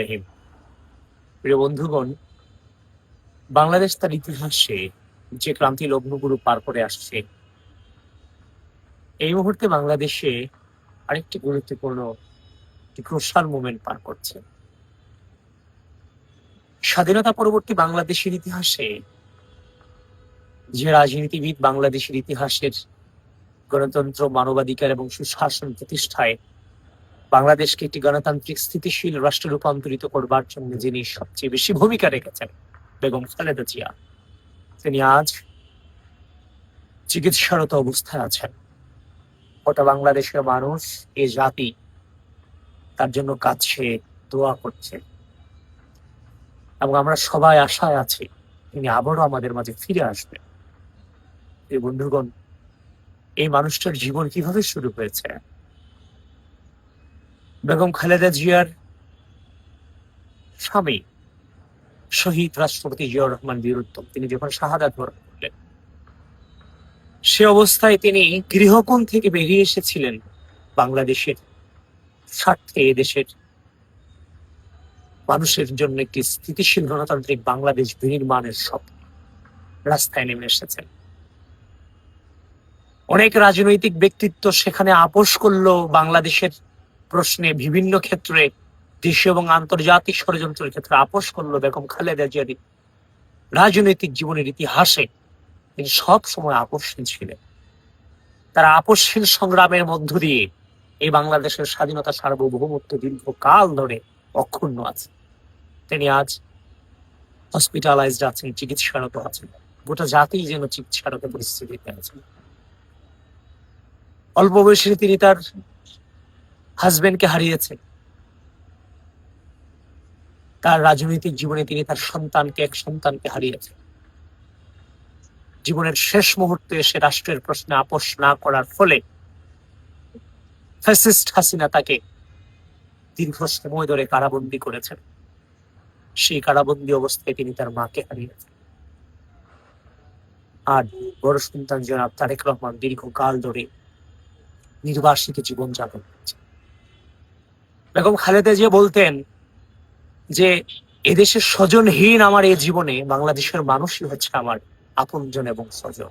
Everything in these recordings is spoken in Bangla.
রহিম। প্রিয় বন্ধুগণ, বাংলাদেশ তার ইতিহাসে যে ক্রান্তি লগ্নগুলো পার করে আসছে, এই মুহূর্তে বাংলাদেশে আরেকটি গুরুত্বপূর্ণ ক্রোশাল মুভমেন্ট পার করছে। স্বাধীনতা পরবর্তী বাংলাদেশের ইতিহাসে যে রাজনীতিবিদ বাংলাদেশের ইতিহাসের গণতন্ত্র, মানবাধিকার এবং সুশাসন প্রতিষ্ঠায় বাংলাদেশকে একটি গণতান্ত্রিক স্থিতিশীল রাষ্ট্রে রূপান্তরিত করবার জন্য যিনি সবচেয়ে বেশি ভূমিকা রেখেছেন, বেগম খালেদা জিয়া। তিনি আজ চিকিৎসারত অবস্থায় আছেন। গোটা বাংলাদেশের মানুষ, এ জাতি, তার জন্য কাছে দোয়া করছে। এবং আমরা সবাই আশায় আছি তিনি আবারও আমাদের মাঝে ফিরে আসবেন। এই বন্ধুগণ, এই মানুষটার জীবন কীভাবে শুরু হয়েছে? বেগম খালেদা জিয়ার স্বামী শহীদ রাষ্ট্রপতি জিয়াউর রহমান বীরুত্তম তিনি যখন বরণ করলেন, সে অবস্থায় তিনি গৃহকোণ থেকে বেরিয়ে এসেছিলেন বাংলাদেশের স্বার্থে এদেশের মানুষের জন্য একটি স্থিতিশীল গণতান্ত্রিক বাংলাদেশ বিনির্মাণের স্বপ্ন রাস্তায় নেমে এসেছেন। অনেক রাজনৈতিক ব্যক্তিত্ব সেখানে আপোষ করল বাংলাদেশের প্রশ্নে বিভিন্ন ক্ষেত্রে দেশীয় এবং আন্তর্জাতিক ষড়যন্ত্রের ক্ষেত্রে আপোষ করল বেগম খালেদা জিয়ার। রাজনৈতিক জীবনের ইতিহাসে তিনি সব সময় আপোষহীন ছিলেন। তারা আপোষহীন সংগ্রামের মধ্য দিয়ে এই বাংলাদেশের স্বাধীনতা সার্বভৌমত্ব দীর্ঘকাল ধরে অক্ষুণ্ণ আছে। তিনি আজ হসপিটালাইজড আছেন, চিকিৎসারত আছেন, গোটা জাতি যেন চিকিৎসারত পরিস্থিতিতে আছেন অল্প বয়সে তিনি তার হাজবেন্ডকে হারিয়েছেন তার রাজনৈতিক জীবনে তিনি তার সন্তানকে, এক সন্তানকে হারিয়েছেন জীবনের শেষ মুহূর্তে এসে রাষ্ট্রের প্রশ্নে আপোষ না করার ফলে ফ্যাসিস্ট হাসিনা তাকে দীর্ঘ সময় ধরে কারাবন্দি করেছেন। সেই কারাবন্দি অবস্থায় তিনি তার মাকে হারিয়েছেন। আর বড় সন্তান জনাব তারেক রহমান দীর্ঘকাল ধরে নির্বাসিত জীবন যাপন করছে বেগম খালেদা জিয়া বলতেন যে, এদেশের স্বজনহীন আমার এই জীবনে বাংলাদেশের মানুষই হচ্ছে আমার আপনজন এবং স্বজন।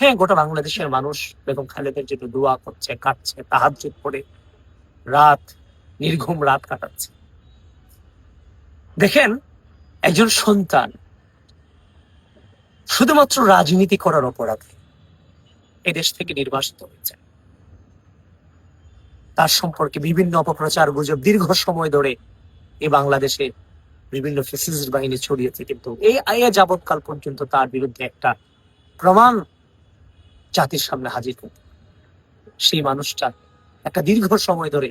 হ্যাঁ গোটা বাংলাদেশের মানুষ বেগম খালেদের জন্য দোয়া করছে কাটছে তাহার করে রাত, নির্ঘুম রাত কাটাচ্ছে। দেখেন, একজন সন্তান শুধুমাত্র রাজনীতি করার অপরাধে এদেশ থেকে নির্বাসিত হয়েছে। তার সম্পর্কে বিভিন্ন অপপ্রচার গুজব দীর্ঘ সময় ধরে এই বাংলাদেশে বিভিন্ন ফেসিস্ট বাহিনী ছড়িয়েছে। কিন্তু এই আয়া যাবৎকাল পর্যন্ত তার বিরুদ্ধে একটা প্রমাণ জাতির সামনে হাজির করতে সেই মানুষটা একটা দীর্ঘ সময় ধরে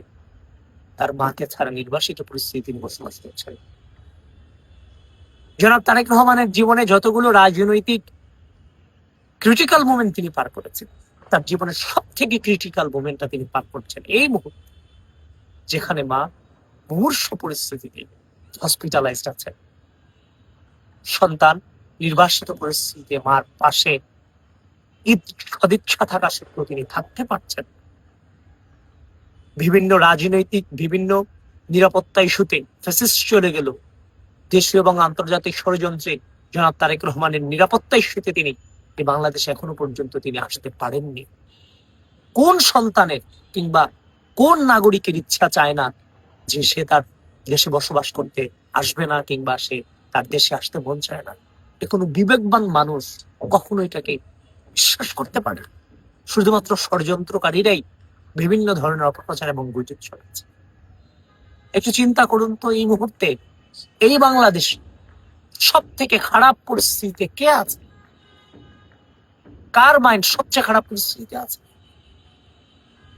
তার মাকে ছাড়া নির্বাসিত পরিস্থিতি বসবাস করছে জনাব তারেক রহমানের জীবনে যতগুলো রাজনৈতিক ক্রিটিক্যাল মোমেন্ট তিনি পার করেছেন তার জীবনের সব থেকে ক্রিটিক্যাল মোমেন্টটা তিনি পার করছেন। এই মুহূর্তে যেখানে মা মুমূর্ষ পরিস্থিতিতে হসপিটালাইজড আছেন। সন্তান নির্বাসিত পরিস্থিতিতে মার পাশে সদিচ্ছা থাকা সত্ত্বেও তিনি থাকতে পারছেন বিভিন্ন রাজনৈতিক, বিভিন্ন নিরাপত্তা ইস্যুতে ফেসিস্ট চলে গেল। দেশীয় এবং আন্তর্জাতিক ষড়যন্ত্রে জনাব তারেক রহমানের নিরাপত্তা ইস্যুতে তিনি এই বাংলাদেশে এখনও পর্যন্ত তিনি আসতে পারেননি। কোন সন্তানের কিংবা কোন নাগরিকের ইচ্ছা চায় না যে সে তার দেশে বসবাস করতে আসবে না কিংবা সে তার দেশে আসতে মন চায় না? এ কোনো বিবেকবান মানুষ কখনো এটাকে বিশ্বাস করতে পারে। শুধুমাত্র ষড়যন্ত্রকারীরাই বিভিন্ন ধরনের অপপ্রচার এবং গুজব ছড়াচ্ছে। একটু চিন্তা করুন তো এই মুহূর্তে এই বাংলাদেশ সব থেকে খারাপ পরিস্থিতিতে কে আছে? কার মাইন্ড সবচেয়ে খারাপ পরিস্থিতিতে আছে?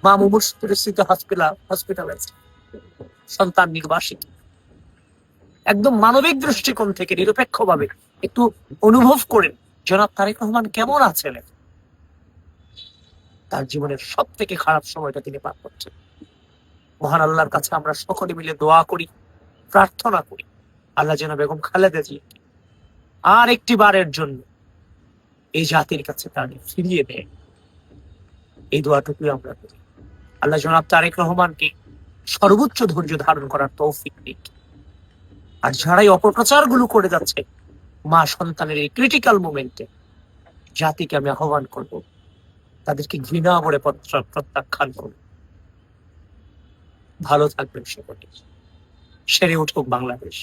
মা মুমূর্ষ পরিস্থিতি হসপিটাল হসপিটালাইজ সন্তান নির্বাসিত। একদম মানবিক দৃষ্টিকোণ থেকে, নিরপেক্ষভাবে একটু অনুভব করেন, জনাব তারেক রহমান কেমন আছেন? তার জীবনের সব থেকে খারাপ সময়টা তিনি পার করছেন। মহান আল্লাহর কাছে আমরা সকলে মিলে দোয়া করি, প্রার্থনা করি, আল্লাহ যেন বেগম খালেদা জি আর একটি বারের জন্য এই জাতির কাছে তাকে ফিরিয়ে দেয়। এই দোয়াটুকুই আমরা করি। আল্লাহ জনাব তারেক রহমানকে সর্বোচ্চ ধৈর্য ধারণ করার তৌফিক দিক। আর যারাই অপপ্রচারগুলো করে যাচ্ছে, মা সন্তানের এই ক্রিটিক্যাল মোমেন্টে জাতিকে আমি আহ্বান করব, তাদেরকে ঘৃণা করে প্রত্যাখ্যান করব। ভালো থাকবেন সকলে। সেরে উঠুক বাংলাদেশ।